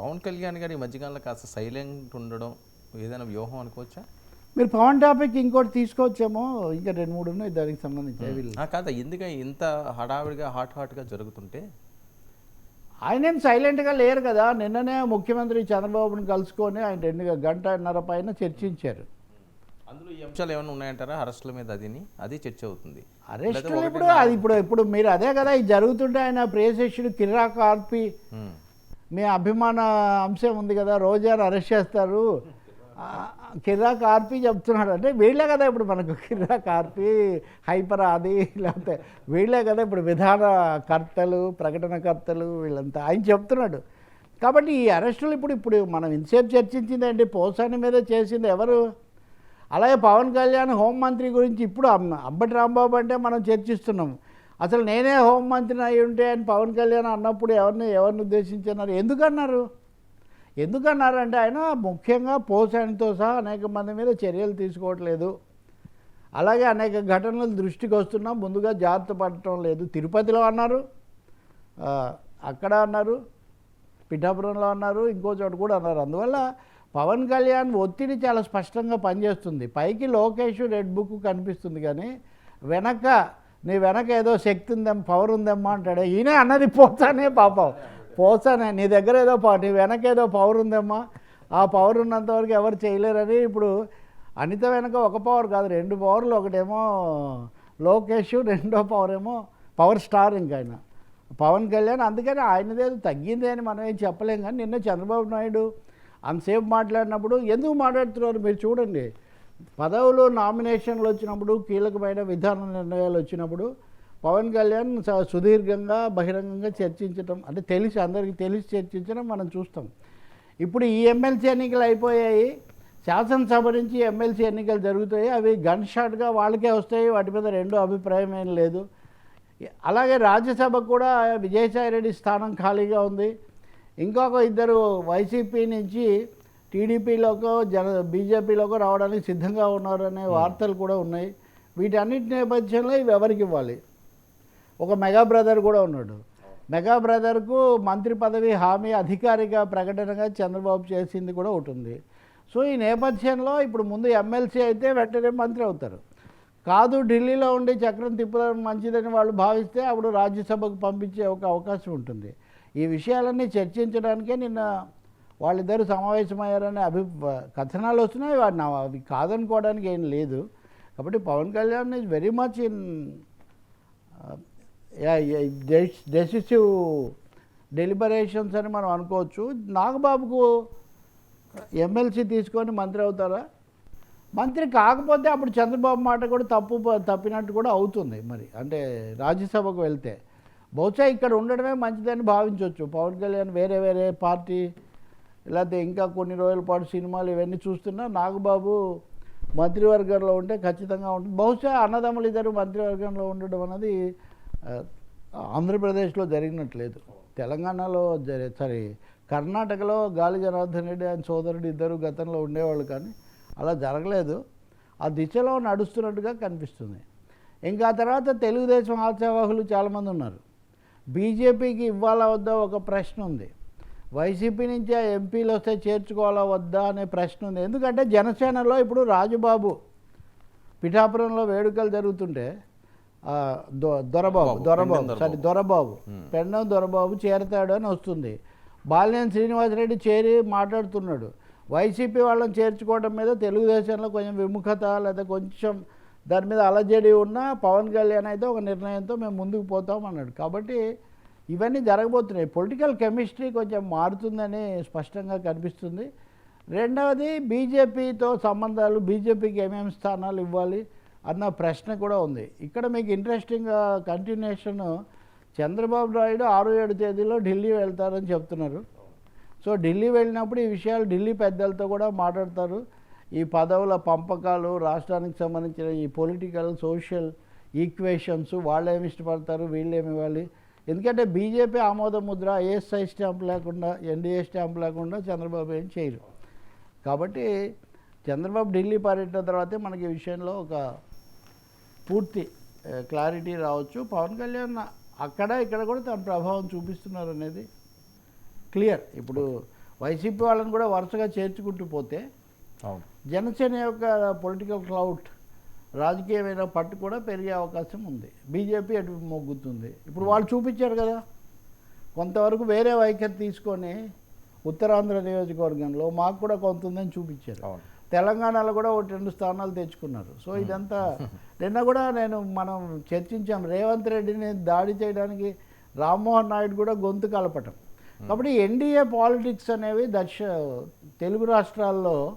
పవన్ కళ్యాణ్ గారు ఈ మధ్యకాలంలో కాస్త సైలెంట్ ఉండడం ఏదైనా వ్యూహం అనుకోవచ్చా? మీరు పవన్ టాపిక్ ఇంకోటి తీసుకోవచ్చేమో ఇంకా రెండు మూడు ఉన్నాయి దానికి సంబంధించి. కాదా ఎందుకని ఇంత హడావిడిగా హాట్ హాట్గా జరుగుతుంటే? ఆయన ఏం సైలెంట్గా లేరు కదా. నిన్ననే ముఖ్యమంత్రి చంద్రబాబుని కలుసుకొని ఆయన రెండు గంటన్నర పైన చర్చించారు. అందులో ఈ అంశాలు ఏమైనా ఉన్నాయంటారా? అరెస్టుల మీద అదిని అది చర్చ అవుతుంది. అరెస్టులు ఇప్పుడు అది ఇప్పుడు ఇప్పుడు మీరు అదే కదా ఇది జరుగుతుంటే ఆయన ప్రియశిష్యుడు కిరాక్ ఆర్పి. మీ అభిమాన అంశం ఉంది కదా రోజాను అరెస్ట్ చేస్తారు. కిరాక్ ఆర్పి చెప్తున్నాడు. అంటే వీళ్ళే కదా ఇప్పుడు మనకు కిరాక్ ఆర్పి హైపర్ ఆది లేకపోతే వీళ్ళే కదా ఇప్పుడు విధాన కర్తలు ప్రకటనకర్తలు వీళ్ళంతా ఆయన చెప్తున్నాడు. కాబట్టి ఈ అరెస్టులు ఇప్పుడు ఇప్పుడు మనం ఇంతసేపు చర్చించిందండి పోసాని మీద చేసింది ఎవరు? అలాగే పవన్ కళ్యాణ్ హోంమంత్రి గురించి ఇప్పుడు అమ్మ- అంబటి రాంబాబు అంటే మనం చర్చిస్తున్నాం అసలు నేనే హోంమంత్రిని అయి ఉంటే అని పవన్ కళ్యాణ్ అన్నప్పుడు ఎవరిని ఎవరిని ఉద్దేశించన్నారు ఎందుకన్నారు? ఎందుకన్నారంటే ఆయన ముఖ్యంగా పోసానితో సహా అనేక మంది మీద చర్యలు తీసుకోవట్లేదు. అలాగే అనేక ఘటనలు దృష్టికి వస్తున్నా ముందుగా జాగ్రత్త పడటం లేదు. తిరుపతిలో అన్నారు అక్కడ అన్నారు పిఠాపురంలో అన్నారు ఇంకో చోట కూడా అన్నారు. అందువల్ల పవన్ కళ్యాణ్ ఒత్తిడి చాలా స్పష్టంగా పనిచేస్తుంది. పైకి లోకేష్ రెడ్ బుక్ కనిపిస్తుంది కానీ వెనక నీ వెనక ఏదో శక్తి ఉందమ్మా పవర్ ఉందమ్మా అంటాడు. ఈయనే అన్నది పోతానే పాపం పోతానే నీ దగ్గర ఏదో నీ వెనక ఏదో పవర్ ఉందమ్మా. ఆ పవర్ ఉన్నంతవరకు ఎవరు చేయలేరని ఇప్పుడు అనిత వెనక ఒక పవర్ కాదు రెండు పవర్లు ఒకటేమో లోకేష్ రెండో పవర్ ఏమో పవర్ స్టార్ ఇంకా ఆయన. పవన్ కళ్యాణ్ అందుకని ఆయనదేదో తగ్గింది అని మనం ఏం చెప్పలేం కానీ నిన్న చంద్రబాబు నాయుడు అంతసేపు మాట్లాడినప్పుడు ఎందుకు మాట్లాడుతున్నారు మీరు చూడండి. పదవులు నామినేషన్లు వచ్చినప్పుడు కీలకమైన విధాన నిర్ణయాలు వచ్చినప్పుడు పవన్ కళ్యాణ్ స- సుదీర్ఘంగా బహిరంగంగా చర్చించడం అంటే తెలిసి అందరికీ తెలిసి చర్చించడం మనం చూస్తాం. ఇప్పుడు ఈ ఎమ్మెల్సీ ఎన్నికలు అయిపోయాయి. శాసనసభ నుంచి ఎమ్మెల్సీ ఎన్నికలు జరుగుతాయి. అవి గన్ షాట్గా వాళ్ళకే వస్తాయి. వాటి మీద రెండో అభిప్రాయం ఏం లేదు. అలాగే రాజ్యసభ కూడా విజయసాయి రెడ్డి స్థానం ఖాళీగా ఉంది. ఇంకొక ఇద్దరు వైసీపీ నుంచి టీడీపీలోకో జన బీజేపీలోకో రావడానికి సిద్ధంగా ఉన్నారనే వార్తలు కూడా ఉన్నాయి. వీటన్నిటి నేపథ్యంలో ఇవి ఎవరికి ఇవ్వాలి? ఒక మెగా బ్రదర్ కూడా ఉన్నాడు. మెగా బ్రదర్కు మంత్రి పదవి హామీ అధికారిక ప్రకటనగా చంద్రబాబు చేసింది కూడా ఒకటి ఉంది. సో ఈ నేపథ్యంలో ఇప్పుడు ముందు ఎమ్మెల్సీ అయితే వెంటనే మంత్రి అవుతారు. కాదు ఢిల్లీలో ఉండి చక్రం తిప్పడం మంచిదని వాళ్ళు భావిస్తే అప్పుడు రాజ్యసభకు పంపించే ఒక అవకాశం ఉంటుంది. ఈ విషయాలన్నీ చర్చించడానికే నిన్న వాళ్ళిద్దరూ సమావేశమయ్యారనే అభి కథనాలు వస్తున్నాయి. వాడిని అవి కాదనుకోవడానికి ఏం లేదు. కాబట్టి Pawan Kalyan is very much in decisive deliberations అని మనం అనుకోవచ్చు. నాగబాబుకు ఎమ్మెల్సీ తీసుకొని మంత్రి అవుతారా? మంత్రి కాకపోతే అప్పుడు చంద్రబాబు మాట కూడా తప్పు తప్పినట్టు కూడా అవుతుంది మరి. అంటే రాజ్యసభకు వెళ్తే. బహుశా ఇక్కడ ఉండడమే మంచిదని భావించవచ్చు పవన్ కళ్యాణ్ వేరే వేరే పార్టీ లేకపోతే ఇంకా కొన్ని రోజుల పాటు సినిమాలు ఇవన్నీ చూస్తున్నా నాగబాబు మంత్రివర్గంలో ఉంటే ఖచ్చితంగా ఉంటుంది బహుశా అన్నదమ్ములు ఇద్దరు మంత్రివర్గంలో ఉండడం అనేది ఆంధ్రప్రదేశ్లో జరిగినట్లేదు. తెలంగాణలో జరి సారీ కర్ణాటకలో గాలి జనార్దన్ రెడ్డి ఆయన సోదరుడు ఇద్దరు గతంలో ఉండేవాళ్ళు కానీ అలా జరగలేదు. ఆ దిశలో నడుస్తున్నట్టుగా కనిపిస్తుంది. ఇంకా తర్వాత తెలుగుదేశం ఆశావాహులు చాలామంది ఉన్నారు. బీజేపీకి ఇవ్వాలా వద్దా ఒక ప్రశ్న ఉంది. వైసీపీ నుంచి ఆ ఎంపీలు వస్తే చేర్చుకోవాలా వద్దా అనే ప్రశ్న ఉంది. ఎందుకంటే జనసేనలో ఇప్పుడు రాజుబాబు పిఠాపురంలో వేడుకలు జరుగుతుంటే దొరబాబు బాబు, దొరబాబు సారీ దొరబాబు. పెండం దొరబాబు చేరతాడు అని వస్తుంది. బాలినేని శ్రీనివాసరెడ్డి చేరి మాట్లాడుతున్నాడు. వైసీపీ వాళ్ళని చేర్చుకోవడం మీద తెలుగుదేశంలో కొంచెం విముఖత లేదా కొంచెం దాని మీద అలజడి ఉన్న పవన్ కళ్యాణ్ అయితే ఒక నిర్ణయంతో మేము ముందుకు పోతాం అన్నాడు. కాబట్టి ఇవన్నీ జరగబోతున్నాయి. పొలిటికల్ కెమిస్ట్రీ కొంచెం మారుతుందని స్పష్టంగా కనిపిస్తుంది. రెండవది బీజేపీతో సంబంధాలు బీజేపీకి ఏమేమి స్థానాలు ఇవ్వాలి అన్న ప్రశ్న కూడా ఉంది. ఇక్కడ మీకు ఇంట్రెస్టింగ్ కంటిన్యూషన్ చంద్రబాబు నాయుడు ఆరు ఏడు తేదీలో ఢిల్లీ వెళ్తారని చెప్తున్నారు. సో ఢిల్లీ వెళ్ళినప్పుడు ఈ విషయాలు ఢిల్లీ పెద్దలతో కూడా మాట్లాడతారు. ఈ పదవుల పంపకాలు రాష్ట్రానికి సంబంధించిన ఈ పొలిటికల్ సోషల్ ఈక్వేషన్స్ వాళ్ళు ఏమి ఇష్టపడతారు వీళ్ళు ఏమి ఇవ్వాలి ఎందుకంటే బీజేపీ ఆమోద ముద్ర ఏఎస్ఐ స్టాంప్ లేకుండా ఎన్డీఏ స్టాంప్ లేకుండా చంద్రబాబు ఏం చేయరు. కాబట్టి చంద్రబాబు ఢిల్లీ పర్యటన తర్వాతే మనకి ఈ విషయంలో ఒక పూర్తి క్లారిటీ రావచ్చు. పవన్ కళ్యాణ్ అక్కడ ఇక్కడ కూడా తన ప్రభావం చూపిస్తున్నారు అనేది క్లియర్. ఇప్పుడు వైసీపీ వాళ్ళని కూడా వరుసగా చేర్చుకుంటూ పోతే జనసేన యొక్క పొలిటికల్ క్లౌట్ రాజకీయమైన పట్టు కూడా పెరిగే అవకాశం ఉంది. బీజేపీ అటు మొగ్గుతుంది. ఇప్పుడు వాళ్ళు చూపించారు కదా. కొంతవరకు వేరే వైఖరి తీసుకొని ఉత్తరాంధ్ర నియోజకవర్గంలో మాకు కూడా కొంత ఉందని చూపించారు. తెలంగాణలో కూడా ఒకటి రెండు స్థానాలు తెచ్చుకున్నారు. సో ఇదంతా నిన్న కూడా నేను మనం చర్చించాం. రేవంత్ రెడ్డిని దాడి చేయడానికి రామ్మోహన్ నాయుడు కూడా గొంతు కలపటం. కాబట్టి ఎన్డీఏ పాలిటిక్స్ అనేవి దక్ష తెలుగు రాష్ట్రాల్లో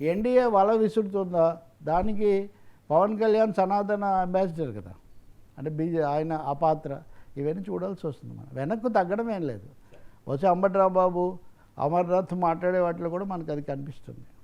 ఎన్డీఏ వల విసురుతుందా? దానికి పవన్ కళ్యాణ్ సనాతన అంబాసిడర్ కదా. అంటే బీజే ఆయన ఆ పాత్ర ఇవన్నీ చూడాల్సి వస్తుంది మనం. వెనక్కు తగ్గడం ఏం లేదు. వచ్చి అంబట్రాబాబు అమర్నాథ్ మాట్లాడే వాటిలో కూడా మనకు అది కనిపిస్తుంది.